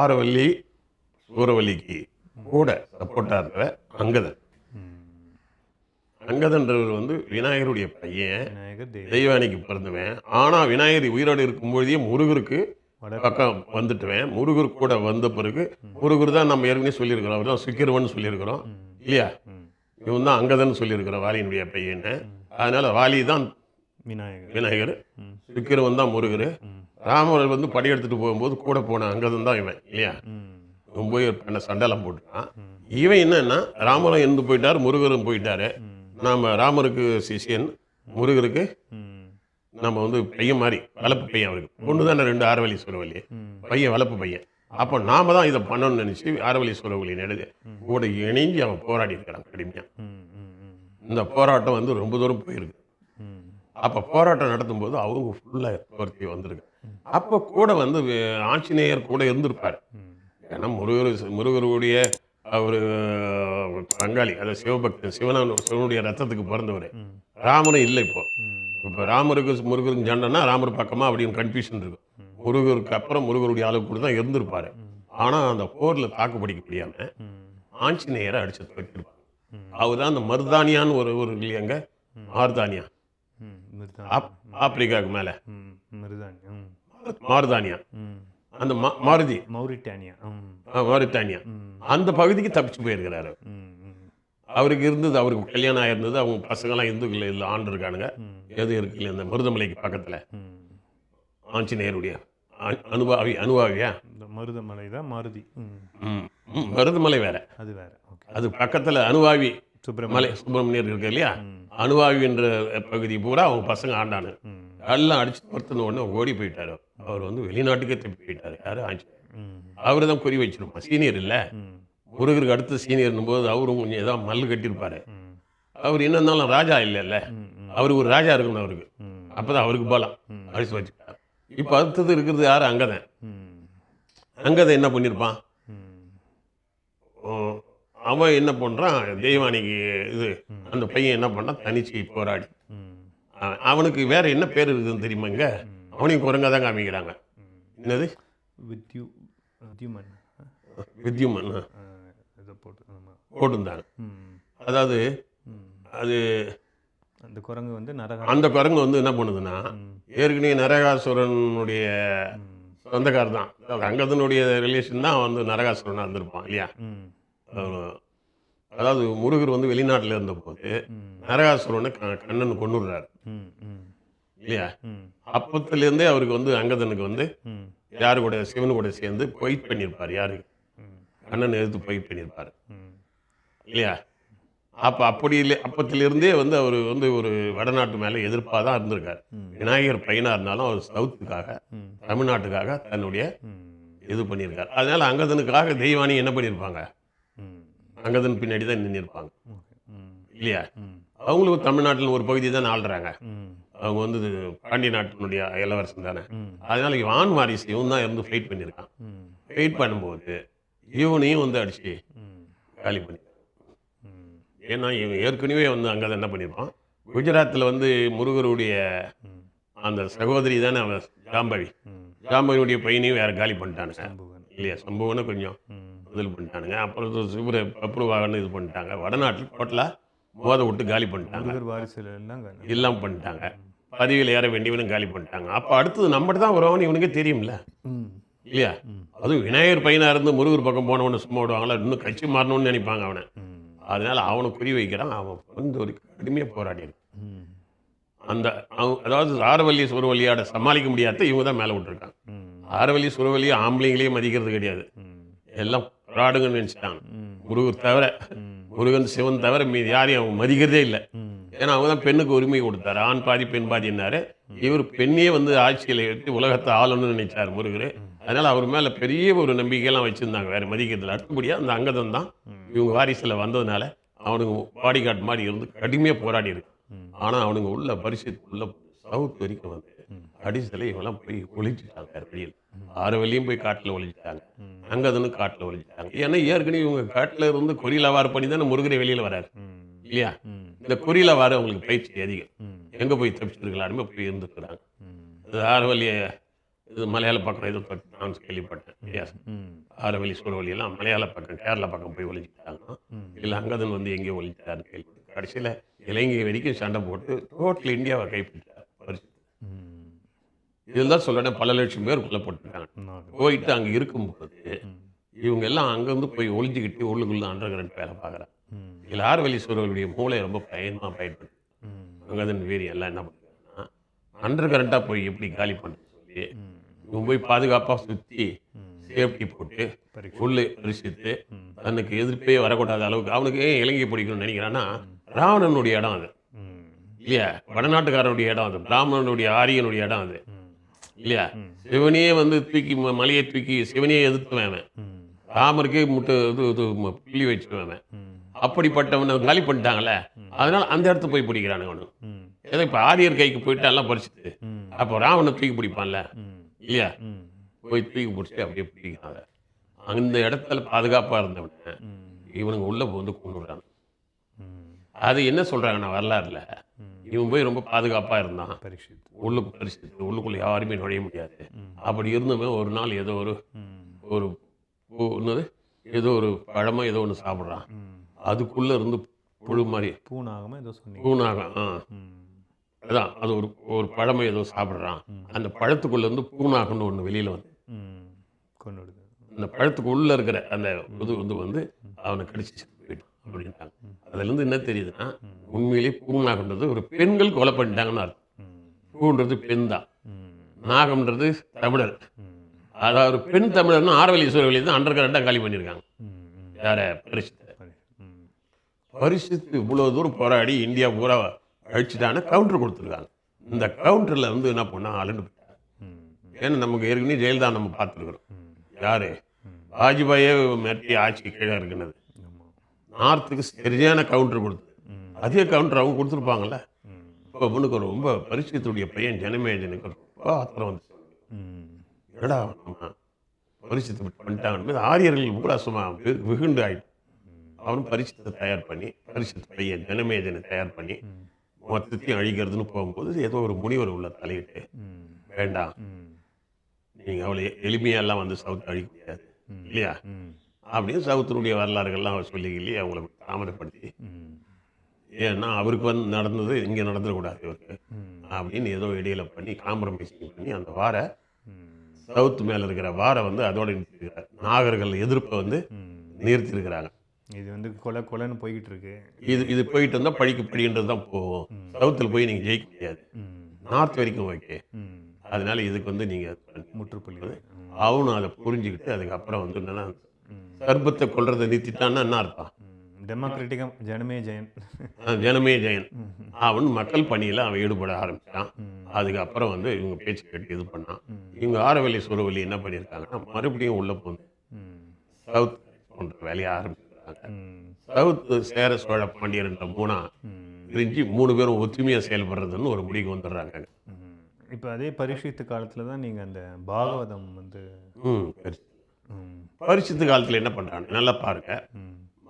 ஆரவல்லி சூரவல்லிக்கு கூட சப்போர்ட்டாக இருக்கிற அங்கதன். அங்கதன்றவர் வந்து விநாயகருடைய பையன். தெய்வானிக்கு பிறந்தவன். ஆனா விநாயகர் உயிரோடு இருக்கும்பொழுதே முருகருக்கு பக்கம் வந்துட்டுவேன். முருகர் கூட வந்த பிறகு முருகர் தான் நம்ம ஏற்கனவே சொல்லியிருக்கிறோம். அவர் தான் சுக்கிரவன் சொல்லியிருக்கிறோம். இல்லையா. இவன் தான் அங்கதன் சொல்லியிருக்கிறோம் வாலியினுடைய பையன்னு அதனால வாலி தான் விநாயகர். விநாயகர். ம். சுக்கிரவன் தான் முருகர். ராமர் வந்து படையெடுத்துட்டு போகும்போது கூட போன அங்கதன் தான் இவன் இல்லையா? போய் பண்ண சண்டெல்லாம் போட்டுட்டான். இவன் என்னன்னா ராமரும் இருந்து போயிட்டார் முருகரும் போயிட்டாரு. நாம ராமருக்கு சிஷியன் முருகருக்கு. நம்ம வந்து பையன் மாதிரி வளர்ப்பு பையன் அவருக்கு. பொண்ணு தானே ரெண்டு ஆரவழி சுரவழி. பையன் வளர்ப்பு பையன். அப்போ நாம தான் இதை பண்ணணும்னு நினச்சி ஆரவழி சுரவழி நடுது. கூட இணைஞ்சு அவன் போராடி இருக்கிறான் கடுமையாக. இந்த போராட்டம் வந்து ரொம்ப தூரம் போயிருக்கு. அப்போ போராட்டம் நடத்தும்போது அவங்க ஃபுல்லாக ஒருத்தி வந்திருக்கு. அப்போ கூட வந்து ஆஞ்சநேயர் கூட இருந்திருப்பார். ஏன்னா முருகர் முருகருடைய அவர் பங்காளி அதாவது சிவபக்தன் சிவன சிவனுடைய ரத்தத்துக்கு பிறந்தவர். ராமரும் இல்லை இப்போ. இப்போ ராமருக்கு முருகருக்கு ஜண்டனா ராமர் பக்கமா அப்படின்னு கன்ஃபியூஷன் இருக்கும். முருகருக்கு அப்புறம் முருகருடைய அளவு கூட தான் இருந்திருப்பாரு. ஆனால் அந்த போரில் தாக்கு பிடிக்க முடியாம ஆஞ்சநேயரை அடிச்சு துவைத்திருப்பாங்க அவர் தான் அந்த மருதானியான்னு ஒரு ஒரு இல்லையாங்க மார்தானியா ஆப்பிரிக்காவுக்கு மேலே. மார்தானியா. அந்த மாருதி மௌரிட்டானியா மாரிட்டானியா. அந்த பகுதிக்கு தப்பிச்சு போயிருக்கிறாரு. அவருக்கு இருந்தது அவருக்கு கல்யாணம் ஆயிருந்தது அவங்க பசங்களாம் இந்துக்கள் இதில் ஆண்டு இருக்கானுங்க. எது இருக்கு இல்லை இந்த மருதமலைக்கு பக்கத்தில். ஆஞ்சநேயருடைய அனுபாவி அனுபாவியா இந்த மருதமலை தான் மாருதி மருதமலை வேற அது வேற அது பக்கத்தில் அனுபாவி சுப்பிரமணியம் மலை சுப்பிரமணியர் இருக்கு இல்லையா ம். அனுபாவி என்ற பகுதி பூரா அவங்க பசங்க ஆண்டானு. எல்லாம் அடிச்சு பொறுத்துன உடனே ஓடி போயிட்டாரு. அவர் வந்து வெளிநாட்டுக்கே திருப்பி போயிட்டாரு. யாரும் ஆஞ்சநேயர். அவர் தான் குறி வச்சிருப்பான் சீனியர் இல்லை. முருகருக்கு அடுத்த சீனியர்னும் போது அவரும் கொஞ்சம் ஏதாவது மல்லு கட்டியிருப்பாரு. அவர் என்ன இருந்தாலும் ராஜா இல்லைல்ல. அவர் ஒரு ராஜா இருக்கணும் அவருக்கு. அப்போதான் அவருக்கு பலம். அடிச்சு வச்சுட்டார் இப்போ அடுத்தது இருக்கிறது யார்? அங்கதன் அங்கதை என்ன பண்ணியிருப்பான்? அவன் என்ன பண்ணுறான் தெய்வானிக்கு இது அந்த பையன் என்ன பண்ணான் தனிச்சு போராடி. அவனுக்கு வேற என்ன பேர் இருக்குதுன்னு தெரியுமாங்க? அவனையும் குரங்கா தான் காமிக்கிறாங்க. என்னது? வித்யு வித்யுமன். வித்யுமன் போட்டிருந்தாங்க. அதாவது. அது அந்த குரங்கு வந்து நரக அந்த குரங்கு வந்து என்ன பண்ணுதுன்னா. ஏற்கனவே நரகாசுரனுடைய ம். சொந்தக்காரர் தான் அங்கதனுடைய ரிலேஷன் தான் வந்து நரகாசுரனாக இருந்திருப்பான் இல்லையா? அதாவது முருகர் வந்து வெளிநாட்டில் இருந்தபோது. நரகாசுரனை கண்ணன் கொண்டுடுறாரு. இல்லையா. அப்பத்துலேருந்தே அவருக்கு வந்து அங்கதனுக்கு வந்து. யாரு கூட சிவன் கூட சேர்ந்து ஃபைட் பண்ணியிருப்பார் யாரு ம். கண்ணன் எதிர்த்து ஃபைட் பண்ணியிருப்பார். இல்லையா அப்போ அப்படி இல்லை அப்பத்திலிருந்தே வந்து அவர் வந்து ஒரு வடநாட்டு மேலே எதிர்ப்பாக தான் இருந்திருக்கார். விநாயகர் பையனாக இருந்தாலும் அவர் சவுத்துக்காக. தமிழ்நாட்டுக்காக தன்னுடைய. இது பண்ணியிருக்கார் அதனால அங்கதனுக்காக தெய்வானி என்ன பண்ணியிருப்பாங்க ம். அங்கதன் பின்னாடி தான் நின்றுருப்பாங்க ஓகே ம். இல்லையா ம். அவங்களுக்கு தமிழ்நாட்டில் ஒரு பகுதி தான் ஆள்றாங்க. அவங்க வந்து பாண்டிய நாட்டினுடைய இளவரசன் தானே. அதனால இவன் வாரிசு இவன் தான் இருந்து ஃபைட் பண்ணியிருக்கான். ஃபைட் பண்ணும்போது இவனையும் வந்து அடிச்சு. காலி பண்ணி. ஏன்னா இவன் ஏற்கனவே வந்து அங்கே என்ன பண்ணியிருப்பான் குஜராத்தில் வந்து முருகருடைய. அந்த சகோதரி தானே அவன் ஜாம்பவி ம். ஜாம்பவியுடைய பையனையும் வேற காலி பண்ணிட்டானுங்க இல்லையா சம்பவம்னு கொஞ்சம் ம். இதில் பண்ணிட்டானுங்க அப்புறம் இது சிவர பப்ருவாகன்னு இது பண்ணிட்டாங்க வடநாட்டில் டோட்டலாக மோத விட்டு காலி பண்ணிட்டாங்க எல்லாம் பண்ணிட்டாங்க பதவியில் ஏற வேண்டியவனும் காலி பண்ணிட்டாங்க அப்போ அடுத்தது நம்மகிட்ட தான் வருவான்னு இவனுக்கே தெரியும்ல. இல்லையா. அதுவும் விநாயகர் பையனாக இருந்து முருகர் பக்கம் போனவனை சும்மா விடுவாங்களா இன்னும் கட்சி மாறணும்னு நினைப்பாங்க அவனை. அதனால அவனை குறி வைக்கிறான் அவன் வந்து ஒரு கடுமையாக போராடி ம். அந்த அவன் அதாவது ஆரவல்லி சுரவல்லியாட சமாளிக்க முடியாத இவங்க தான் மேலே விட்டுருக்காங்க ம். ஆரவல்லி சுரவல்லி ஆம்பளைங்களையே மதிக்கிறது கிடையாது. எல்லாம் போராடுங்கன்னு நினச்சிட்டாங்க முருகர் தவிர முருகன் சிவன் தவிர மீது யாரையும் அவன் மதிக்கிறதே இல்லை. ஏன்னா அவங்க தான் பெண்ணுக்கு உரிமை கொடுத்தாரு. ஆண் பாதி பெண் பாதினாரு இவர் பெண்ணையே வந்து ஆட்சியில் எடுத்து உலகத்தை ஆளணும்னு நினைச்சார் முருகர். அதனால அவர் மேலே பெரிய ஒரு நம்பிக்கையெல்லாம் வச்சுருந்தாங்க. வேற மதிக்கிறதுல அடுத்தபடியாக அந்த அங்கதம் தான் இவங்க வாரிசில் வந்ததுனால அவனுங்க பாடி கார்டு மாதிரி இருந்து கடுமையாக போராடி இருக்கு. ஆனால் அவனுங்க உள்ள பரிசு உள்ள சவுத் வரைக்கும் வந்து அடிசலை இவெல்லாம் போய் ஒழிச்சிட்டாங்க வேற ஆறு வழியும் போய் காட்டில் ஒழிச்சிட்டாங்க ம். அங்கதனும் காட்டில் ஒழிச்சிட்டாங்க ஏன்னா ஏற்கனவே இவங்க காட்டில் இருந்து கொரியில் அவாறு பண்ணி தானே முருகரை வெளியில் வராரு. இல்லையா. இந்த கொரியில் அவாறு அவங்களுக்கு பயிற்சி அதிகம். எங்கே போய் தப்பிச்சிருக்கலாமே போய் இருந்துருக்குறாங்க. அது ஆரவல்லிய இது மலையாள பக்கம் ஏதோ நான் கேள்விப்பட்டேன். Yes. ம். ஆரவழி சூழவழி எல்லாம் மலையாள பக்கம் கேரளா பக்கம் போய் ஒழிஞ்சிட்டாங்க இல்லை அங்கதன் வந்து எங்கேயோ ஒழிச்சிட்டாருன்னு கேள்விப்பட்டேன். கடைசியில் இலங்கை வரைக்கும் சண்டை போட்டு டோட்டல் இந்தியாவை ம் இதில் தான் சொல்லணும் பல லட்சம் பேர் கொல்லப்பட்டிருக்காங்க. போயிட்டு அங்கே இருக்கும்போது இவங்க எல்லாம் அங்கேருந்து போய் ஒளிஞ்சிக்கிட்டு உள்ளுக்குள்ள அண்டர் கரண்ட் வேலை பார்க்குறாங்க. இதில் ஆரவழி சூழலுடைய மூளை ரொம்ப பயமாக பயன்படுது. அங்கதன் வீரி எல்லாம் என்ன பண்ணுறாங்கன்னா அண்டர் கரண்ட்டாக போய் எப்படி காலி பண்ணுறது சொல்லி இவங்க போய் பாதுகாப்பாக சுற்றி சேஃப்டி போட்டு உள்ளே பரிசித்து தனக்கு எதிர்ப்பே வரக்கூடாத அளவுக்கு அவனுக்கு ஏன் இலங்கை பிடிக்கணும்னு நினைக்கிறான்னா ராவணனுடைய இடம் அது. இல்லையா? வடநாட்டுக்காரனுடைய இடம் அது. பிராமணனுடைய ஆரியனுடைய இடம் அது. இல்லையா. சிவனையே வந்து தூக்கி மலையை தூக்கி சிவனையே எதிர்த்துவேன் ராமருக்கே முட்டை இது புள்ளி வச்சுருவேன் அப்படிப்பட்டவனை காலி பண்ணிட்டாங்கல்ல அதனால அந்த இடத்த போய் பிடிக்கிறானுங்க அவனு. ஏதோ இப்போ ஆரியர் கைக்கு போயிட்டு எல்லாம் பறிச்சுட்டு அப்போ ராவணனை தூக்கி பிடிப்பான்ல இல்லையா? போய் தூக்கி பிடிச்சி அப்படியே பிடிக்கிறாங்க. அந்த இடத்துல பாதுகாப்பாக இருந்தவனை இவனுங்க உள்ளே வந்து கொண்டு அது என்ன சொல்கிறாங்கன்னா வரலாறுல இவன் போய் ரொம்ப பாதுகாப்பாக இருந்தான். பரீட்சித் உள்ளுக்கு பரிசு உள்ளுக்குள்ளே யாருமே நுழைய முடியாது. அப்படி இருந்தவன் ஒரு நாள் ஏதோ ஒரு ஒரு என்னது? ஏதோ ஒரு பழமோ ஏதோ ஒன்று சாப்பிட்றான். அதுக்குள்ளே இருந்து புழு மாதிரி. பூனாகமா ஏதோ சொன்னீங்க. பூனாகம் ஆ. அதான் அது ஒரு ஒரு பழமை ஏதோ சாப்பிட்றான். அந்த பழத்துக்குள்ளே இருந்து பூனாகம்னு ஒன்று வெளியில் வந்து. கொண்டு அந்த பழத்துக்கு உள்ளே இருக்கிற அந்த இது வந்து வந்து அவனை கடிச்சு அப்படின்ட்டாங்க அதுலேருந்து என்ன தெரியுதுன்னா உண்மையிலேயே பூனாகன்றது ஒரு பெண்கள் கொலை பண்ணிட்டாங்கன்னு அர்த்தம் பூன்றது பெண் தான் நாகம்ன்றது தமிழர். அதாவது ஒரு பெண் தமிழர்னு ஆரவழி சூழவழி தான் அண்டர் கரண்டாக காலி பண்ணியிருக்காங்க. யாரை? பரிசுத்த. பரி- ம். பரிசுத்து இவ்வளோ தூரம் போராடி இந்தியா பூரா அழிச்சிட்டான கவுண்டர் கொடுத்துருக்காங்க. இந்த கவுண்டரில் வந்து என்ன பண்ணா அலண்டு போயிட்டாங்க. ஏன்னா நமக்கு ஏற்கனவே ஜெயலலிதா நம்ம பார்த்துருக்குறோம். யாரு? வாஜ்பாயே மிரட்டி ஆட்சி கீழே இருக்குனது. ஆமாம் நார்த்துக்கு சரியான கவுண்டர் கொடுத்து. அதே கவுண்டர் அவங்க கொடுத்துருப்பாங்கல்ல? இப்போ பொண்ணுக்கு ரொம்ப பரிசுத்துடைய பையன் ஜனமேஜனுக்கு ரொம்ப ஆத்திரம் வந்து என்னடா நம்ம பரிசுத்து இப்படி பண்ணிட்டாங்கன்னு ஆரியர்கள் பூரா சும்மா வெ- வெகுண்டு ஆயிட்டு. அவனும் பரிசுத்தை தயார் பண்ணி பரிசுத்த பையன் ஜனமேஜனை தயார் பண்ணி மொத்தத்தையும் அழிக்கிறதுன்னு போகும்போது ஏதோ ஒரு முனிவர் உள்ள தலையிட்டு வேண்டாம். நீங்கள் அவ்வளோ எளிமையெல்லாம் வந்து சவுத்து அழிக்க முடியாது. ம். இல்லையா? ம் அப்படின்னு சவுத்தினுடைய வரலாறுகள்லாம் அவர் சொல்லி கிள்ளி அவங்கள தாமதப்படுத்தி. ஏன்னா அவருக்கு வந்து நடந்தது இங்கே நடந்துடக்கூடாது இவருக்கு. அப்படின்னு ஏதோ இடையில பண்ணி காம்ப்ரமைசிங் பண்ணி அந்த வார சவுத் மேலே இருக்கிற வாரை வந்து அதோட நிறுத்திருக்கிறார். நாகர்கள் எதிர்ப்பை வந்து ம் நிறுத்திருக்கிறாங்க. இது வந்து கொலை கொலைன்னு போய்கிட்டு இருக்கு இது இது போயிட்டு வந்தால் படிக்க படின்றது தான் போகும். சவுத்தில் போய் நீங்கள் ஜெயிக்க முடியாது. நார்த் வரைக்கும் ஓகே. அதனால இதுக்கு வந்து நீங்கள் முற்றுப்புள்ளி. அவனும் அதை புரிஞ்சுக்கிட்டு அதுக்கப்புறம் வந்து என்னன்னா ம் சர்பத்தை கொல்றதை நிறுத்திட்டான்னா என்ன அர்த்தம்? டெமோக்ராட்டிக்காக ஜனமே ஜெயன். ஜனமே ஜெயன். அவன் மக்கள் பணியில் அவன் ஈடுபட ஆரம்பிச்சான். ம். அதுக்கப்புறம் வந்து இவங்க பேச்சு கேட்டு இது பண்ணான். இவங்க ஆரவல்லி சுரவல்லி என்ன பண்ணியிருக்காங்கன்னா மறுபடியும் உள்ள போந்து சவுத் போன்ற வேலையை ஆரம்பிச்சிருக்காங்க சவுத் சேர சோழ பாண்டியர் என்ற மூணா பிரிஞ்சு மூணு பேரும் ஒத்துமையாக செயல்படுறதுன்னு ஒரு முடிவுக்கு வந்துடுறாங்க இப்போ அதே பரிசுத்த காலத்தில் தான் நீங்கள் அந்த பாகவதம் வந்து ம் ம் பரிசுத்து காலத்தில் என்ன பண்ணுறாங்க நல்லா பாருங்க.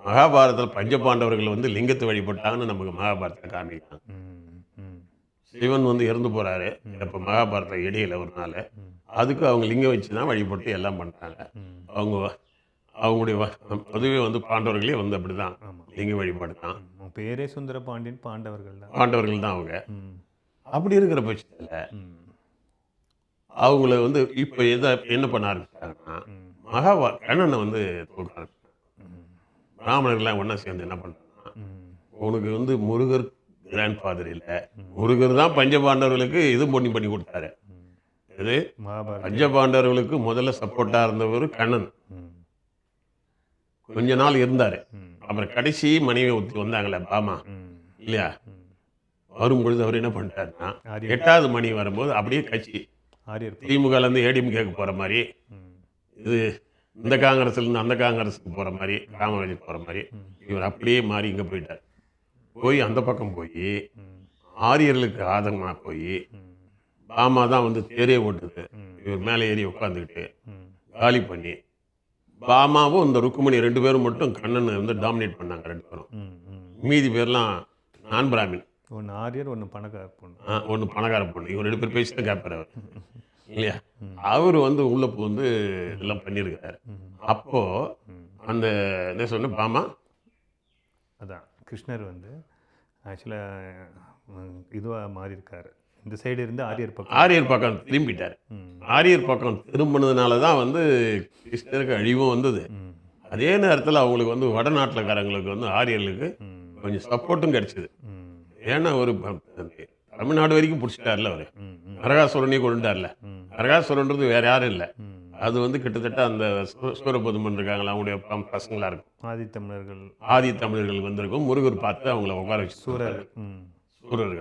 மகாபாரதத்தில் பஞ்சபாண்டவர்கள் வந்து லிங்கத்தை வழிபட்டாங்கன்னு நமக்கு மகாபாரதத்தை காமிக்கிறாங்க. ம் ம் சிவன் வந்து இறந்து போறாரு. இப்போ மகாபாரத இடையில ஒரு நாள் அதுக்கு அவங்க லிங்கம் வச்சு தான் வழிபட்டு எல்லாம் பண்ணுறாங்க அவங்க அவங்களுடைய வ- அதுவே வந்து பாண்டவர்களே வந்து அப்படி தான் லிங்க வழிபாடு தான் பேரே சுந்தர பாண்டியன் பாண்டவர்கள் தான். பாண்டவர்கள் தான் அவங்க. அப்படி இருக்கிற பட்சத்தில் அவங்கள வந்து இப்போ எதை என்ன பண்ண ஆரம்பிச்சாங்கன்னா ம் மகாபா கண்ணனை வந்து ம் பிராமணர்கள்லாம் ஒன்றா சேர்ந்து என்ன பண்ணுறாங்கன்னா உனக்கு வந்து முருகர் கிராண்ட் ஃபாதர் இல்லை. முருகர் தான் பஞ்சபாண்டவர்களுக்கு இது பண்ணி பண்ணி கொடுத்தாரு. இது பஞ்சபாண்டவர்களுக்கு முதல்ல சப்போர்ட்டாக இருந்தவர் கண்ணன். கொஞ்ச நாள் இருந்தார். அப்புறம் கடைசி மனைவி ஒத்தி வந்தாங்களே பாமா. இல்லையா? ம் வரும்பொழுது அவர் என்ன பண்ணிட்டாருன்னா எட்டாவது மணி வரும்போது அப்படியே கட்சி ஆரியர் திமுகலேருந்து ஏடிஎம்கேக்கு போகிற மாதிரி இது இந்த காங்கிரஸ்லேருந்து அந்த காங்கிரஸுக்கு போகிற மாதிரி காமராஜர் போகிற மாதிரி இவர் அப்படியே மாறி இங்கே போயிட்டார். போய் அந்த பக்கம் போய் ஆரியர்களுக்கு ஆதங்கமாக போய் பாமா தான் வந்து தேரே ஓட்டுது. இவர் மேலே ஏறி உட்காந்துக்கிட்டு காலி பண்ணி பாமாவும் இந்த ருக்குமணி ரெண்டு பேரும் மட்டும் கண்ணனை வந்து டாமினேட் பண்ணாங்க ரெண்டு பேரும். மீதி பேர்லாம் நான் பிராமின் ஒன்று ஆரியர் ஒன்று பணக்கார பொண்ணு. ஒன்று பணக்கார பொண்ணு. இவங்க ரெண்டு பேர் பேசி தான் கேட்பார் அவர். இல்லையா அவர் வந்து உள்ள புகுந்து இதெல்லாம் பண்ணியிருக்காரு. அப்போ அந்த என்ன சொன்ன பாமா அதான் கிருஷ்ணர் வந்து ஆக்சுவலாக இதுவாக மாறி இருக்காரு இந்த சைடு இருந்து ஆரியர் பக்கம் ஆரியர் பக்கம் திரும்பிட்டார். ஆரியர் பக்கம் திரும்பினதுனால தான் வந்து கிருஷ்ணருக்கு அழிவும் வந்தது. அதே நேரத்தில் அவங்களுக்கு வந்து வடநாட்டிலக்காரங்களுக்கு வந்து ஆரியர்களுக்கு. கொஞ்சம் சப்போர்ட்டும் கிடைச்சிது. ஏன்னா ஒரு தமிழ்நாடு வரைக்கும் பிடிச்சிட்டார்ல அவர். நரகாசுரனையும் கொண்டுட்டார்ல. நரகாசுரன்றது வேற யாரும் இல்லை. அது வந்து கிட்டத்தட்ட அந்த சூரபதுமன் இருக்காங்களா அவங்களுடைய ப- பசங்களா இருக்கும். ஆதித்தமிழர்கள். ஆதி தமிழர்கள் வந்திருக்கும். முருகர் பார்த்து அவங்கள உட்கார வச்சு. சூரர்கள்.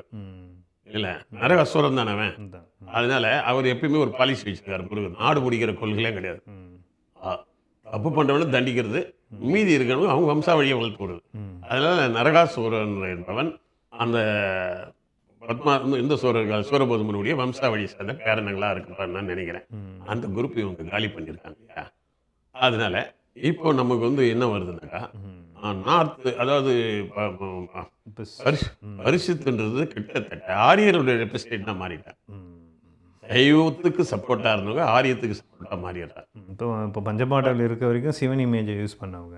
ம். இல்லை நரகாசுரன் தானே அவன். அதனால அவர் எப்பயுமே ஒரு பாலிசி வச்சிருக்காரு முருகன் நாடு பிடிக்கிற கொள்கையே கிடையாது. தப்பு பண்றவனை தண்டிக்கிறது. மீதி இருக்கிறவங்க அவங்க வம்சாவழியை வளர்த்து விடுறது. ம். அதனால நரகாசூரன் என்பவன் அந்த பத்மா இந்த சூரர்கள் சூரபதுமனுடைய வம்சாவழி சேர்ந்த பேரனங்களா இருக்கிறான்னு நான் நினைக்கிறேன். அந்த குரூப் இவங்க காலி பண்ணியிருக்காங்க அதனால இப்போ நமக்கு வந்து என்ன வருதுனாக்கா ம். நார்த்து அதாவது பரிசுத்துன்றது கிட்டத்தட்ட ஆரியருடைய ரெப்ரஸன்டேட்டிவாக மாறிட்டாங்க ம். சைவத்துக்கு சப்போர்ட்டாக இருந்தவங்க ஆரியத்துக்கு சப்போர்ட்டாக மாறிடுறாங்க இப்போ இப்போ பஞ்சபாண்டவில் இருக்க வரைக்கும் சிவன் இமேஜை யூஸ் பண்ணவங்க.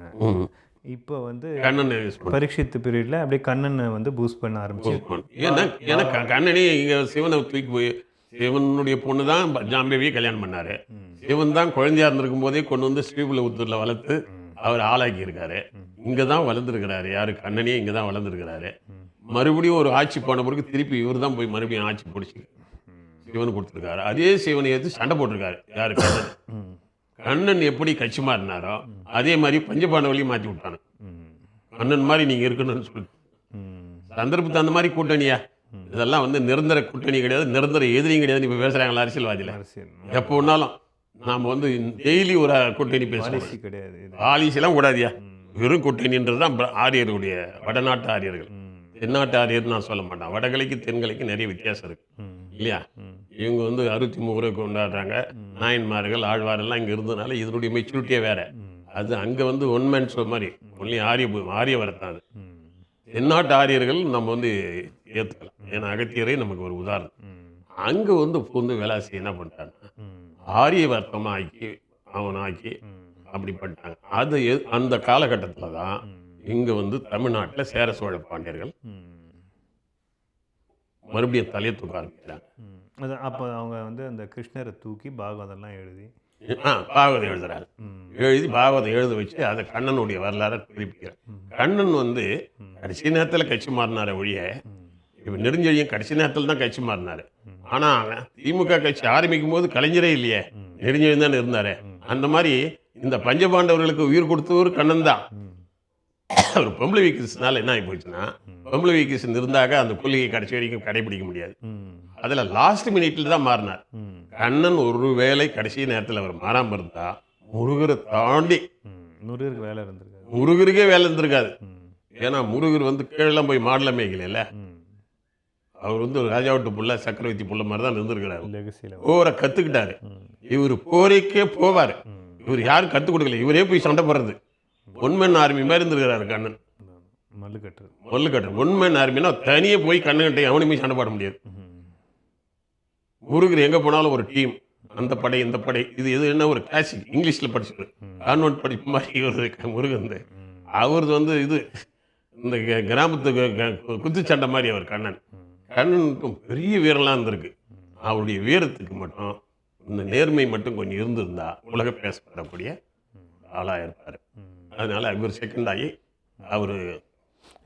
இப்போ வந்து கண்ணன் யூஸ் பண்ண. பரீட்சித் பீரியட்ல அப்படியே கண்ணனை வந்து பூஸ்ட் பண்ண ஆரம்பிச்சு. ஏன்னா ஏன்னா கண்ணனே இங்கே சிவனை தூக்கி போய் சிவனுடைய பொண்ணு தான் ஜாம்பேவியை கல்யாணம் பண்ணாரு. சிவன் தான் குழந்தையா இருந்திருக்கும் போதே கொண்டு வந்து ஸ்ரீபுலபுத்தூரில் வளர்த்து அவர் ஆளாக்கி இருக்காரு இங்கே தான் வளர்ந்துருக்கிறாரு. யாரு? கண்ணனே இங்கே தான் வளர்ந்துருக்கிறாரு. மறுபடியும் ஒரு ஆட்சி போன பிறகு திருப்பி இவர் தான் போய் மறுபடியும் ஆட்சி பிடிச்சி சிவன் கொடுத்துருக்காரு. அதே சிவனை எடுத்து சண்டை போட்டிருக்காரு. யாரு? கண்ணன். கண்ணன் எப்படி கட்சி மாறினாரோ அதே மாதிரி பஞ்சபாண்டவளையும் மாற்றி விட்டானு. கண்ணன் மாதிரி நீங்கள் இருக்கணும்னு சொல்லிட்டு. சந்தர்ப்பத்து அந்த மாதிரி கூட்டணியா? இதெல்லாம் வந்து நிரந்தர கூட்டணி கிடையாது நிரந்தர எதிரியும் கிடையாது. இப்போ பேசுகிறாங்களா அரசியல்வாதியில் அரசியல். எப்போ வேணாலும் நாம் வந்து டெய்லி ஒரு கூட்டணி பாலிசி கிடையாது இது. பாலிசிலாம் கூடாதியா வெறும் கூட்டணின்றது தான் ஆரியருடைய வடநாட்டு ஆரியர்கள். தென்னாட்டு ஆரியர் நான் சொல்ல மாட்டேன். வடகலைக்கு தென்கலைக்கு நிறைய வித்தியாசம் இருக்கு. இல்லையா. இவங்க வந்து அறுபத்தி மூணு கொண்டாடுறாங்க. நாயன்மார்கள் ஆழ்வாரெல்லாம் இங்கே இருந்ததுனால இதனுடைய மெச்சூரிட்டியே வேற. அது அங்கே வந்து ஒன் மேன் ஷோ மாதிரி. ஒன்லி ஆரிய ஆரியவரம் தான் அது. தென்னாட்டு ஆரியர்கள் நம்ம வந்து ஏற்றுக்கலாம் ஏன்னா அகத்தியரே நமக்கு ஒரு உதாரணம். அங்கே வந்து பூந்து வேலாசி என்ன பண்ணிட்டாங்க. ஆரிய வர்க்கமாக ஆக்கி அவனை ஆக்கி. அப்படி பண்ணிட்டாங்க. அது அந்த காலகட்டத்தில் தான் இங்கே வந்து தமிழ்நாட்டில் சேர சோழ பாண்டியர்கள். மறுபடியும் தலையை தூக்க ஆரம்பிக்கிறாங்க. அப்போ அவங்க வந்து அந்த கிருஷ்ணரை தூக்கி பாகவதெல்லாம் எழுதி ஆ பாகவதம் எழுதுறாரு. எழுதி பாகவதம் எழுத வச்சு அதை கண்ணனுடைய வரலாறை குறிப்பிக்கிறார் கண்ணன் வந்து கடைசி நேரத்தில் கட்சி மாறினார ஒழிய இப்போ நெடுஞ்செழியும் கடைசி நேரத்தில் தான் கட்சி மாறினாரு. ஆனால் திமுக கட்சி ஆரம்பிக்கும் போது கலைஞரே இல்லையே. நெடுஞ்செழியும் தான் இருந்தாரு. அந்த மாதிரி இந்த பஞ்சபாண்டவர்களுக்கு உயிர் கொடுத்தவர் கண்ணன் தான். ம். ஒரு பொம்பளை வீக்கஸ்னால என்ன ஆகி போச்சுன்னா பொம்பளை வீக்கஸ் இருந்தாக்க அந்த கொள்கையை கடைசி வரைக்கும் கடைபிடிக்க முடியாது. அதில் லாஸ்ட் மினிட்ல தான் மாறினார். கண்ணன் ஒரு வேளை கடைசி நேரத்தில் அவர் மாறாம இருந்தா முருகரை தாண்டி. முருகருக்கு வேலை இருந்திருக்காது. முருகருக்கே வேலை இருந்திருக்காது. ஏன்னா முருகர் வந்து கீழெல்லாம் போய் மாடல மேய்க்கல. அவர் வந்து ஒரு ராஜாவட்டு புள்ள சக்கரவர்த்தி புள்ள மாதிரி தான் இருந்திருக்கிறாரு. போரை கத்துக்கிட்டாரு. இவர் போரைக்கே போவார். இவர் யாரும் கற்றுக் கொடுக்கல. இவரே போய் சண்டை போடுறது. ஒன்மேன் ஆர்மி மாதிரி இருந்திருக்கிறாரு கண்ணன். மல்லு கட்டுறது மல்லு கட்டு ஒன்மேன் ஆர்மினா தனியே போய் கண்ணன்கிட்ட எவனையுமே சண்டை போட முடியாது. ம். முருகர் எங்கே போனாலும் ஒரு டீம் அந்த படை இந்த படை. இது எது என்ன ஒரு கிளாசிக் இங்கிலீஷில் படிச்சது கான்வென்ட் படிப்பு மாதிரி ஒரு முருகன் வந்து. அவரது வந்து இது இந்த க- கிராமத்து க- குத்துச்சண்டை மாதிரி அவர் கண்ணன். கண்ணனுக்கும் பெரிய வீரலாம் இருந்திருக்கு. அவருடைய வீரத்துக்கு மட்டும் இந்த நேர்மை மட்டும் கொஞ்சம் இருந்திருந்தா உலக பேசப்படக்கூடிய ஆளாக இருப்பார். அதனால் இவர் செகண்ட் ஆகி அவர்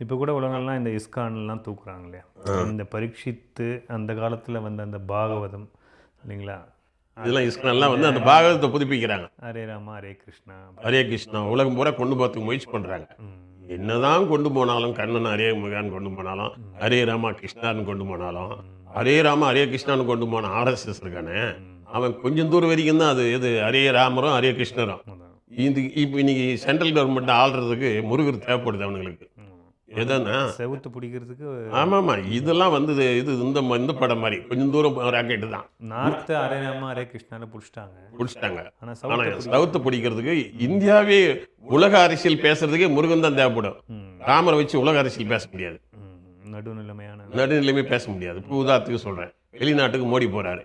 இப்போ கூட உலகம்லாம் இந்த இஸ்கான்லாம் தூக்குறாங்க இல்லையா? இந்த பரீட்சித்து அந்த காலத்தில் வந்த அந்த பாகவதம் இல்லைங்களா? இதெல்லாம் இஸ்கனெல்லாம் வந்து அந்த பாகவதத்தை புதுப்பிக்கிறாங்க. ஹரே ராமா ஹரே கிருஷ்ணா. ஹரே கிருஷ்ணா உலகம் பூரா கொண்டு போகிறதுக்கு முயற்சி பண்ணுறாங்க. என்னதான் கொண்டு போனாலும் கண்ணன் ஹரே முகான் கொண்டு போனாலும் ஹரே ராமா கிருஷ்ணான்னு கொண்டு போனாலும் ஹரே ராமா ஹரே கிருஷ்ணான்னு கொண்டு போன ஆர்எஸ்எஸ் இருக்கானே அவன் கொஞ்சம் தூரம் வரைக்கும் தான் அது எது ஹரே ராமரும் ஹரே கிருஷ்ணரும். இது இப்போ இன்னைக்கு சென்ட்ரல் கவர்மெண்ட் ஆள்றதுக்கு முருகர் தேவைப்படுது அவனுங்களுக்கு. ம். எதுன்னா செவுத்து பிடிக்கிறதுக்கு ஆமாம்மா இதெல்லாம் வந்து இது இந்த இந்த படம் மாதிரி. கொஞ்சம் தூரம் ராக்கெட்டு தான். நார்த்து ஹரே ராமா ஹரே கிருஷ்ணால பிடிச்சிட்டாங்க. பிடிச்சிட்டாங்க. ஆனால் சவுத்து பிடிக்கிறதுக்கு இந்தியாவே உலக அரசியல் பேசுறதுக்கே முருகன் தான் தேவைப்படும். ராமரை வச்சு உலக அரசியல் பேச முடியாது. நடுநிலைமையான நடுநிலையுமே பேச முடியாது. இப்போ உதாரணத்துக்கு சொல்கிறேன் வெளிநாட்டுக்கு மோடி போகிறாரு.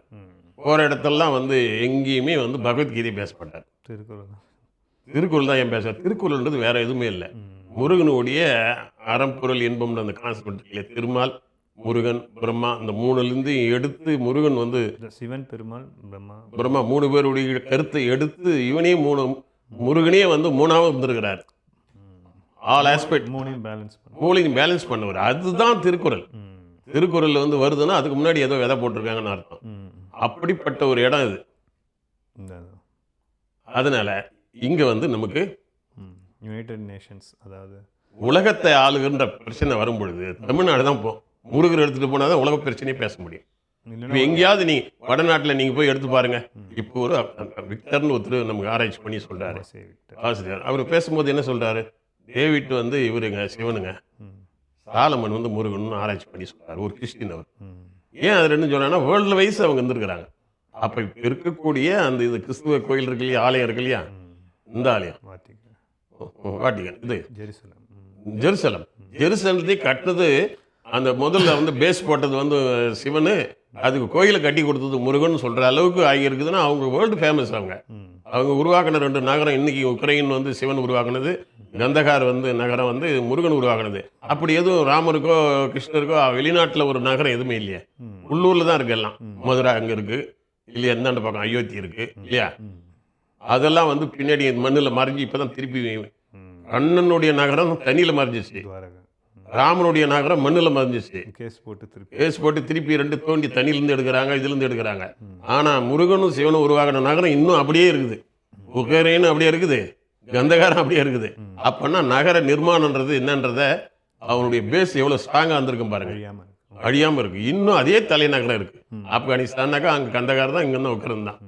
போகிற இடத்தெல்லாம் வந்து எங்கேயுமே வந்து பகவத்கீதை பேசப்பட்டார். திருக்குறள் தான். திருக்குறள் தான் ஏன் பேசுறார் திருக்குறள்ன்றது வேற எதுவுமே இல்லை. முருகனுடைய அறம்பொருள் இன்பம்ன்ற அந்த கான்செப்ட் இல்லை திருமால் முருகன் பிரம்மா இந்த மூணுலேருந்து எடுத்து முருகன் வந்து சிவன் பெருமாள் பிரம்மா. பிரம்மா மூணு பேருடைய கருத்தை எடுத்து இவனே மூணு முருகனே வந்து மூணாவது இருந்திருக்கிறார் ஆல் ஆஸ்பெக்ட் மூணையும் பேலன்ஸ் மூலையும் பேலன்ஸ் பண்ணுவார். அதுதான் திருக்குறள். திருக்குறள் வந்து வருதுன்னா அதுக்கு முன்னாடி ஏதோ விதை போட்டிருக்காங்கன்னு அர்த்தம். அப்படிப்பட்ட ஒரு இடம் இது. அதனால இங்க வந்து நமக்கு யுனைடெட் நேஷன்ஸ் அதாவது உலகத்தை ஆளுகின்ற பிரச்சனை வரும் பொழுது தமிழ்நாடு தான் போ முருகர் எடுத்துட்டு போனால் தான் உலக பிரச்சனையே பேச முடியும். இப்போ எங்கேயாவது நீ வடநாட்டில் நீங்கள் போய் எடுத்து பாருங்க. இப்போ ஒரு விக்டர்னு ஒருத்தர் நமக்கு ஆராய்ச்சி பண்ணி விட்டு ஆசிரியர். அவர் பேசும்போது என்ன சொல்றாரு? டேவிட் வந்து இவருங்க சிவனுங்க. சாலமன் வந்து முருகன் ஆராய்ச்சி பண்ணி சொல்றாரு. ஒரு கிறிஸ்டின் அவர். ஏன் அது ரெண்டும் சொன்னாங்கன்னா வேர்ல்டு வைஸ் அவங்க இருந்திருக்கிறாங்க. அப்போ இப்போ இருக்கக்கூடிய அந்த இது கிறிஸ்துவ கோயில் இருக்கு இல்லையா ஆலயம் இருக்கு இல்லையா? இந்த ஆலயம். வாட்டிகன் இது. ஜெருசலம். ஜெருசலம். ஜெருசலத்தை கட்டுனது அந்த முதல்ல வந்து பேஸ் போட்டது வந்து சிவனு அதுக்கு கோயிலை கட்டி கொடுத்தது முருகன் சொல்ற அளவுக்கு ஆகியிருக்குதுன்னா அவங்க வேர்ல்டு ஃபேமஸ் அவங்க. அவங்க உருவாக்கின ரெண்டு நகரம் இன்னைக்கு உக்ரைன் வந்து சிவன் உருவாக்குனது கந்தகார் வந்து நகரம் வந்து முருகன் உருவாக்குனது. அப்படி எதுவும் ராமருக்கோ கிருஷ்ணருக்கோ வெளிநாட்டில் ஒரு நகரம் எதுவுமே இல்லையா. உள்ளூரில் தான் இருக்கு எல்லாம். மதுரை அங்கே இருக்கு இல்லையா இந்தாண்ட பக்கம் அயோத்தி இருக்கு இல்லையா? அதெல்லாம் வந்து பின்னாடி மண்ணில் மறைஞ்சு இப்போ தான் திருப்பி ம் கண்ணனுடைய நகரம் தண்ணியில் மறைஞ்சிச்சு ராமனுடைய நகரம் மண்ணில் மறைஞ்சிச்சு கேஸ் போட்டு திருப்பி. கேஸ் போட்டு திருப்பி ரெண்டு தோண்டி தண்ணியிலேருந்து எடுக்கிறாங்க இதுலேருந்து எடுக்கிறாங்க. ஆனால் முருகனும் சிவனும் உருவாகின நகரம் இன்னும் அப்படியே இருக்குது. உக்ரைனும் அப்படியே இருக்குது கந்தகாரம் அப்படியே இருக்குது. அப்போனா நகர நிர்மாணன்றது என்னன்றத அவனுடைய பேஸ் எவ்வளோ ஸ்ட்ராங்காக இருந்திருக்கும் பாருங்க. அழியாம இருக்கு. அழியாமல் இருக்கு. இன்னும் அதே தலைநகரம் இருக்கு. ஆப்கானிஸ்தான்னாக்கா அங்கே கந்தகார் தான் இங்கே தான் உக்ரைன் தான்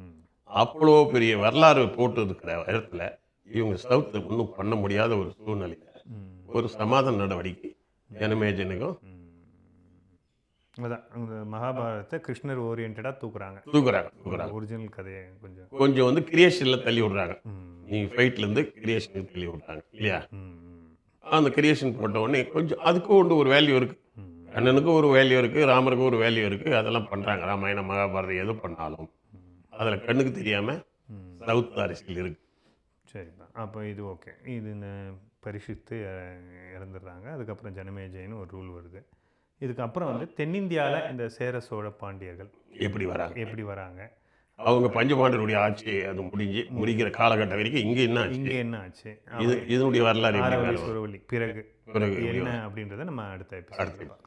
அவ்வளோ பெரிய வரலாறு போட்டு இருக்கிற இடத்துல இவங்க சவுத்தில் ஒன்றும் பண்ண முடியாத ஒரு சூழ்நிலையில் ஒரு சமாதான நடவடிக்கை ஜனமேஜனுக்கும் மகாபாரதத்தை கிருஷ்ணர் ஓரியன்டாக தூக்குறாங்க. தூக்குறாங்க தூக்குறாங்க. ஒரிஜினல் கதையை கொஞ்சம். கொஞ்சம் வந்து கிரியேஷனில் தள்ளி விடுறாங்க. ம். நீ ஃபைட்லேருந்து கிரியேஷனுக்கு தள்ளி விடுறாங்க இல்லையா? அந்த கிரியேஷன் போட்ட உடனே கொஞ்சம் அதுக்கும் ஒன்று ஒரு வேல்யூ இருக்குது ம். கண்ணனுக்கும் ஒரு வேல்யூ இருக்குது ராமருக்கும் ஒரு வேல்யூ இருக்குது அதெல்லாம் பண்ணுறாங்க ராமாயணம் மகாபாரதம் எது பண்ணாலும். அதில் கண்ணுக்கு தெரியாமல் சவுத் அரசியல் இருக்குது சரிப்பா. அப்போ இது ஓகே. இது பரிசுத்து இறந்துடுறாங்க. அதுக்கப்புறம் ஜனமேஜயன்னு ஒரு ரூல் வருது. இதுக்கப்புறம் வந்து தென்னிந்தியாவில் இந்த சேர சோழ பாண்டியர்கள் எப்படி வராங்க? எப்படி வராங்க? அவங்க பஞ்சபாண்டருடைய ஆட்சி அது முடிஞ்சு முடிக்கிற காலகட்டம் வரைக்கும் இங்கே என்ன இங்கே என்ன ஆச்சு? இது இதனுடைய வரலாறு? சுரவழி பிறகு பிறகு என்ன அப்படின்றத நம்ம அடுத்த அடுத்து. பார்க்கலாம்.